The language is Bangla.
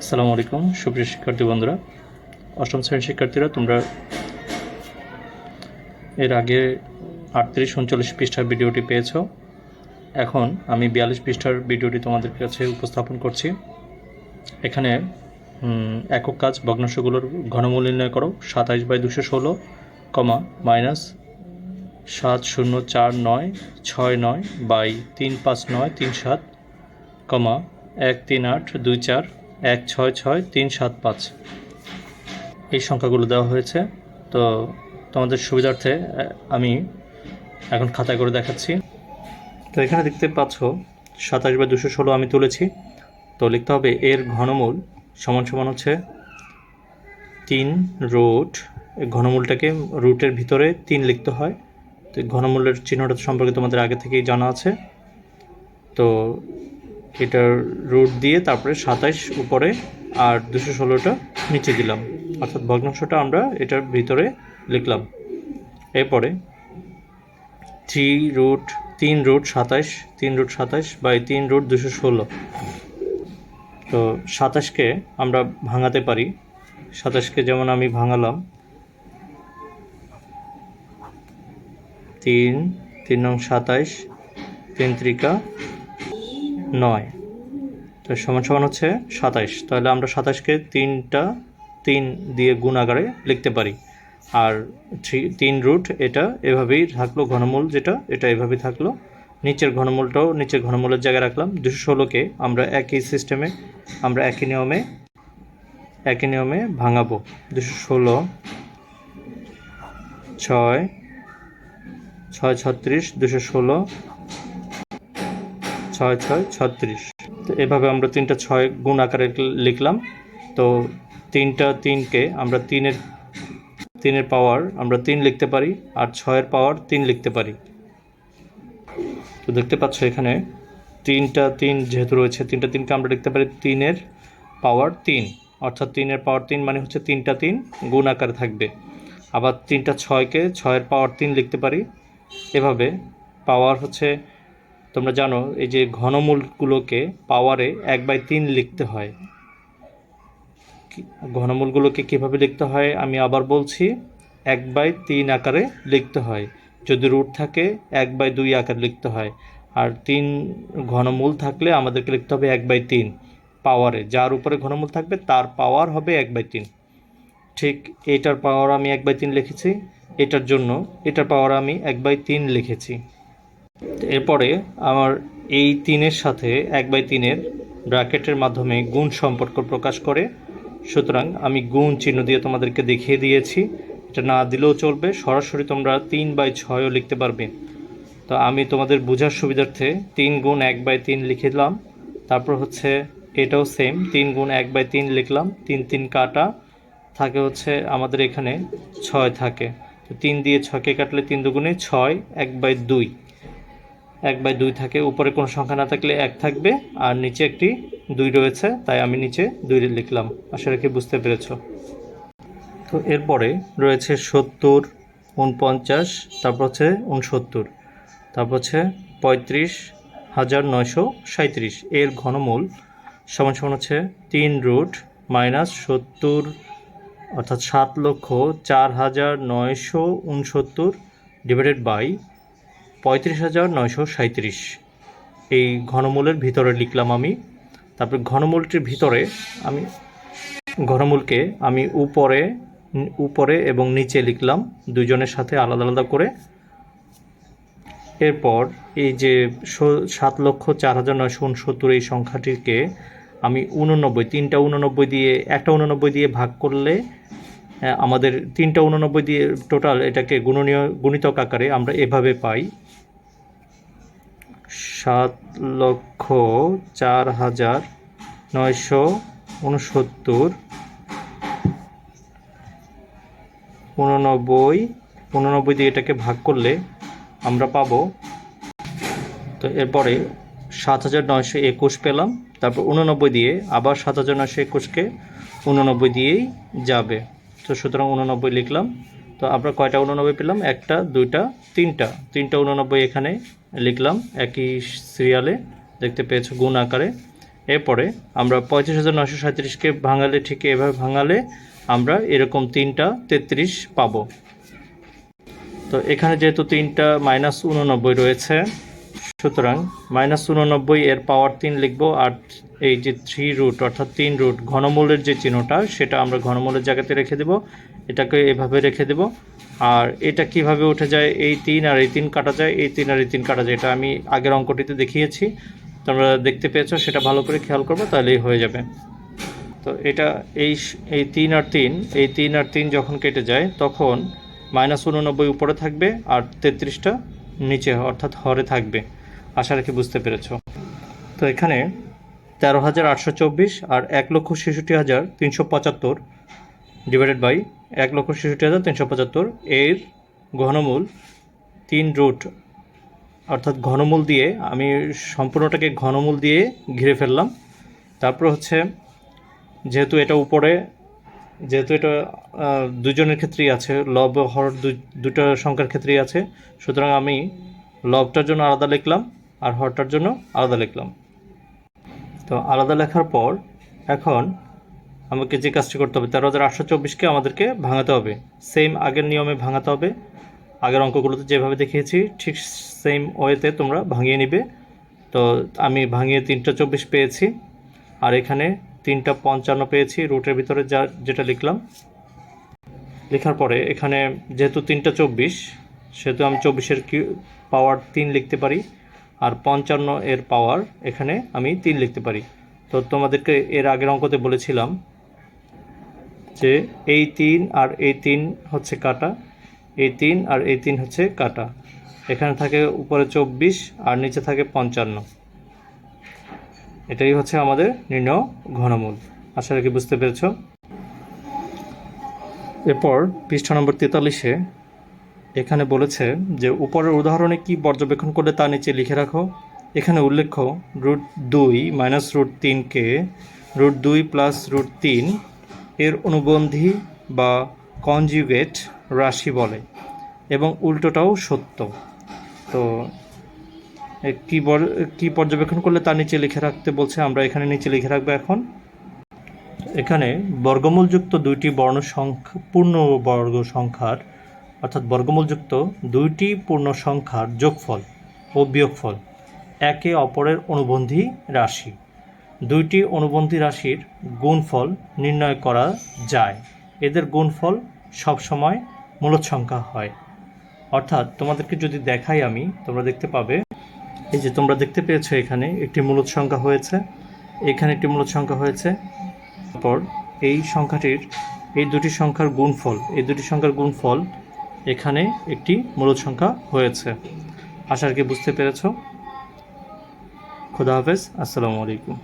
আসসালামু আলাইকুম, সুপ্রিয় শিক্ষার্থী বন্ধুরা। অষ্টম শ্রেণির শিক্ষার্থীরা, তোমরা এর আগে আটত্রিশ উনচল্লিশ পৃষ্ঠার ভিডিওটি পেয়েছ। এখন আমি বিয়াল্লিশ পৃষ্ঠার ভিডিওটি তোমাদের কাছে উপস্থাপন করছি। এখানে একক কাজ, ভগ্নাংশগুলোর ঘনমূল নির্ণয় করো। সাতাইশ বাই দুশো ষোলো, কমা, মাইনাস সাত শূন্য চার নয়, ছয় নয় বাই তিন পাঁচ নয়, তিন সাত, কমা, এক তিন আট, দুই চার এক ছয় ছয় তিন সাত পাঁচ। এই সংখ্যাগুলো দেওয়া হয়েছে। তো তোমাদের সুবিধার্থে আমি এখন খাতায় করে দেখাচ্ছি। তো এখানে দেখতে পাচ্ছ, সাতাশ বা দুশো ষোলো আমি তুলেছি। তো লিখতে হবে এর ঘনমূল সমান সমান হচ্ছে তিন রুট। ঘনমূলটাকে রুটের ভিতরে তিন লিখতে হয়। তো ঘনমূলের চিহ্নটা সম্পর্কে তোমাদের আগে থেকেই জানা আছে। তো এটার রুট দিয়ে তারপরে সাতাইশ উপরে আর দুশো ষোলোটা নিচে দিলাম। অর্থাৎ ভগ্নাংশটা আমরা এটার ভিতরে লিখলাম। এরপরে থ্রি রুট তিন রুট সাতাইশ, তিন রুট সাতাইশ বাই তিন রুট দুশো ষোলো। তো সাতাশকে আমরা ভাঙাতে পারি। সাতাশকে যেমন আমি ভাঙালাম, তিন তিন নং সাতাইশ, তিন ত্রিকা নয়। তো সমান সমান হচ্ছে সাতাইশ। তাহলে আমরা সাতাশকে তিনটা, তিন দিয়ে গুণ আকারে লিখতে পারি। আর থ্রি, তিন রুট এটা এভাবেই থাকল ঘনমূল যেটা, এটা এভাবেই থাকল। নিচের ঘনমূলটাও নিচের ঘনমূলের জায়গায় রাখলাম। দুশো ষোলোকে আমরা একই সিস্টেমে আমরা একই নিয়মে একই নিয়মে ভাঙাবো। দুশো ষোলো, ছয় ছয় ছত্রিশ, দুশো ষোলো ছয় ছয় ছত্রিশ। তো এভাবে আমরা তিনটা ছয় গুণ আকারে লিখলাম। তো তিনটা তিনকে আমরা তিনের তিনের পাওয়ার আমরা তিন লিখতে পারি আর ছয়ের পাওয়ার তিন লিখতে পারি। তো দেখতে পাচ্ছ এখানে তিনটা তিন যেহেতু রয়েছে, তিনটা তিনকে আমরা লিখতে পারি তিনের পাওয়ার তিন। অর্থাৎ তিনের পাওয়ার তিন মানে হচ্ছে তিনটা তিন গুণ আকারে থাকবে। আবার তিনটা ছয়কে ছয়ের পাওয়ার তিন লিখতে পারি। এভাবে পাওয়ার হচ্ছে তোমরা জানো, এই যে ঘনমূলগুলোকে পাওয়ারে এক বাই তিন লিখতে হয়। ঘনমূলগুলোকে কীভাবে লিখতে হয়, আমি আবার বলছি, এক বাই তিন আকারে লিখতে হয়। যদি রুট থাকে, এক বাই দুই আকারে লিখতে হয়। আর তিন ঘনমূল থাকলে আমাদেরকে লিখতে হবে এক বাই তিন পাওয়ারে যার উপরে ঘনমূল থাকবে, তার পাওয়ার হবে এক বাই তিন। ঠিক এটার পাওয়ার আমি এক বাই তিন লিখেছি, এটার জন্য এটার পাওয়ার আমি এক বাই তিন লিখেছি। এরপরে আমার এই তিনের সাথে এক বাই তিনের ব্র্যাকেটের মাধ্যমে গুণ সম্পর্ক প্রকাশ করে, সুতরাং আমি গুণ চিহ্ন দিয়ে তোমাদেরকে দেখিয়ে দিয়েছি। এটা না দিলেও চলবে, সরাসরি তোমরা তিন বাই ছয়ও লিখতে পারবে। তো আমি তোমাদের বোঝার সুবিধার্থে তিন গুণ এক বাই তিন লিখে দিলাম। তারপর হচ্ছে এটাও সেম তিন গুণ এক বাই তিন লিখলাম। তিন তিন কাটা, থাকে হচ্ছে আমাদের এখানে ছয় থাকে। তো তিন দিয়ে ছয়কে কাটলে তিন দুগুণে ছয়, এক বাই দুই। এক বাই দুই থাকে, উপরে কোনো সংখ্যা না থাকলে এক থাকবে, আর নিচে একটি দুই রয়েছে, তাই আমি নিচে দুই লিখলাম। আশা রাখি বুঝতে পেরেছ। তো এরপরে রয়েছে সত্তর, উনপঞ্চাশ, তারপর হচ্ছে উনসত্তর, তারপর হচ্ছে পঁয়ত্রিশ, হাজার নয়শো সাঁত্রিশ এর ঘনমূল সমান সমান হচ্ছে তিন রুট মাইনাস সত্তর, অর্থাৎ সাত লক্ষ চার হাজার নয়শো উনসত্তর ডিভাইডেড বাই পঁয়ত্রিশ হাজার নয়শো সাঁত্রিশ এই ঘনমূলের ভিতরে লিখলাম আমি। তারপর ঘনমূলটির ভিতরে আমি, ঘনমূলকে আমি উপরে উপরে এবং নিচে লিখলাম, দুজনের সাথে আলাদা আলাদা করে। এরপর এই যে সাত লক্ষ চার হাজার নয়শো উনসত্তর এই সংখ্যাটিকে আমি উননব্বই, তিনটা উননব্বই দিয়ে, একটা উননব্বই দিয়ে ভাগ করলে আমাদের তিনটা উননব্বই দিয়ে টোটাল এটাকে গুণনীয়, গুণিতক আকারে আমরা এভাবে পাই। সাত লক্ষ চার হাজার নয়শো উনসত্তর উননব্বই উননব্বই দিয়ে এটাকে ভাগ করলে আমরা পাব। তো এরপরে সাত হাজার নয়শো একুশ পেলাম, তারপর উননব্বই দিয়ে আবার সাত হাজার নয়শো একুশকে উননব্বই দিয়েই যাবে। তো সুতরাং উননব্বই লিখলাম। তো আমরা কয়টা উননব্বই পেলাম? একটা, দুইটা, তিনটা। তিনটা উননব্বই এখানে লিখলাম, একই সিরিয়ালে দেখতে পেয়েছ গুণ আকারে। এরপরে আমরা পঁয়ত্রিশ হাজার নশো সাঁত্রিশকে ভাঙালে ঠিক এভাবে ভাঙালে আমরা এরকম তিনটা তেত্রিশ পাবো। তো এখানে যেহেতু তিনটা মাইনাস উননব্বই রয়েছে সুতরাং মাইনাস উননব্বই এর পাওয়ার তিন লিখব আর এই যে থ্রি রুট অর্থাৎ তিন রুট ঘনমূলের যে চিহ্নটা, সেটা আমরা ঘনমূলের জায়গাতে রেখে দেব। এটাকে এভাবে রেখে দেব। আর এটা কীভাবে উঠে যায়? এই তিন আর এই তিন কাটা যায়, এই তিন আর এই তিন কাটা যায়। এটা আমি আগের অঙ্কটিতে দেখিয়েছি। তোমরা দেখতে পেয়েছ, সেটা ভালো করে খেয়াল করব, তাহলেই হয়ে যাবে। তো এটা এই এই তিন আর তিন, এই তিন আর তিন যখন কেটে যায়, তখন মাইনাস উননব্বই উপরে থাকবে আর তেত্রিশটা নিচে, অর্থাৎ হরে থাকবে। আশা রাখি বুঝতে পেরেছ। তো এখানে তেরো হাজার আটশো চব্বিশ আর এক লক্ষ ছেষট্টি হাজার তিনশো পঁচাত্তর ডিভাইডেড বাই এক লক্ষ ছেষট্টি হাজার তিনশো পঁচাত্তর এর ঘনমূল তিন রুট অর্থাৎ ঘনমূল দিয়ে আমি সম্পূর্ণটাকে ঘনমূল দিয়ে ঘিরে ফেললাম। তারপর হচ্ছে যেহেতু এটা উপরে, যেহেতু এটা দুজনের ক্ষেত্রেই আছে, লব হর দুটো সংখ্যার ক্ষেত্রেই আছে, সুতরাং আমি লবটার জন্য আলাদা লিখলাম। আর হরটার জন্য আলাদা লিখলাম। তো আলাদা লেখার পর এখন আমাকে যে কাজটি করতে হবে, তেরো হাজার আটশো চব্বিশকে আমাদেরকে ভাঙাতে হবে। সেম আগের নিয়মে ভাঙাতে হবে। আগের অঙ্কগুলোতে যেভাবে দেখিয়েছি, ঠিক সেম ওয়েতে তোমরা ভাঙিয়ে নিবে। তো আমি ভাঙিয়ে তিনটা চব্বিশ পেয়েছি, আর এখানে তিনটা পঞ্চান্ন পেয়েছি, রুটের ভিতরে যা, যেটা লিখলাম। লেখার পরে এখানে যেহেতু তিনটা চব্বিশ, সেহেতু আমি চব্বিশের কি পাওয়ার তিন লিখতে পারি। আর পঞ্চান্ন এর পাওয়ার এখানে আমি তিন লিখতে পারি। তো তোমাদেরকে এর আগের অঙ্কতে বলেছিলাম যে এই তিন আর এই তিন হচ্ছে কাটা, এই তিন আর এই তিন হচ্ছে কাটা। এখানে থাকে উপরে চব্বিশ আর নিচে থাকে পঞ্চান্ন। এটাই হচ্ছে আমাদের নির্ণয় ঘনমূল। আশা রাখি বুঝতে পেরেছ। এরপর পৃষ্ঠা নম্বর তেতাল্লিশে এখানে বলেছে যে, উপরের উদাহরণে কি পর্যবেক্ষণ করলে তা নিচে লিখে রাখো। এখানে উল্লেখ্য, রুট দুই মাইনাস রুট তিনকে রুট দুই প্লাস রুট তিন এর অনুবন্ধী বা কনজিউগেট রাশি বলে এবং উল্টোটাও সত্য। তো কি কি পর্যবেক্ষণ করলে তার নিচে লিখে রাখতে বলছে, আমরা এখানে নিচে লিখে রাখব এখন। এখানে বর্গমূলযুক্ত দুইটি বর্ণ সংখ্যা পূর্ণ বর্গ সংখ্যার অর্থাৎ বর্গমূলযুক্ত দুইটি পূর্ণ সংখ্যার যোগফল ও বিয়োগফল একে অপরের অনুবন্ধী রাশি। দুইটি অনুবন্ধী রাশির গুণফল নির্ণয় করা যায়। এদের গুণফল সবসময় মূলত সংখ্যা হয়। অর্থাৎ তোমাদেরকে যদি দেখাই আমি, তোমরা দেখতে পাবে, এই যে তোমরা দেখতে পেয়েছ এখানে একটি মূলত সংখ্যা হয়েছে। এখানে একটি মূলত সংখ্যা হয়েছে। তারপর এই সংখ্যাটির, এই দুটি সংখ্যার গুণফল, এই দুটি সংখ্যার গুণফল এখানে একটি মূলদ সংখ্যা হয়েছে। আশা আর কি বুঝতে পেরেছ। খোদা হাফেজ। আসসালামু আলাইকুম।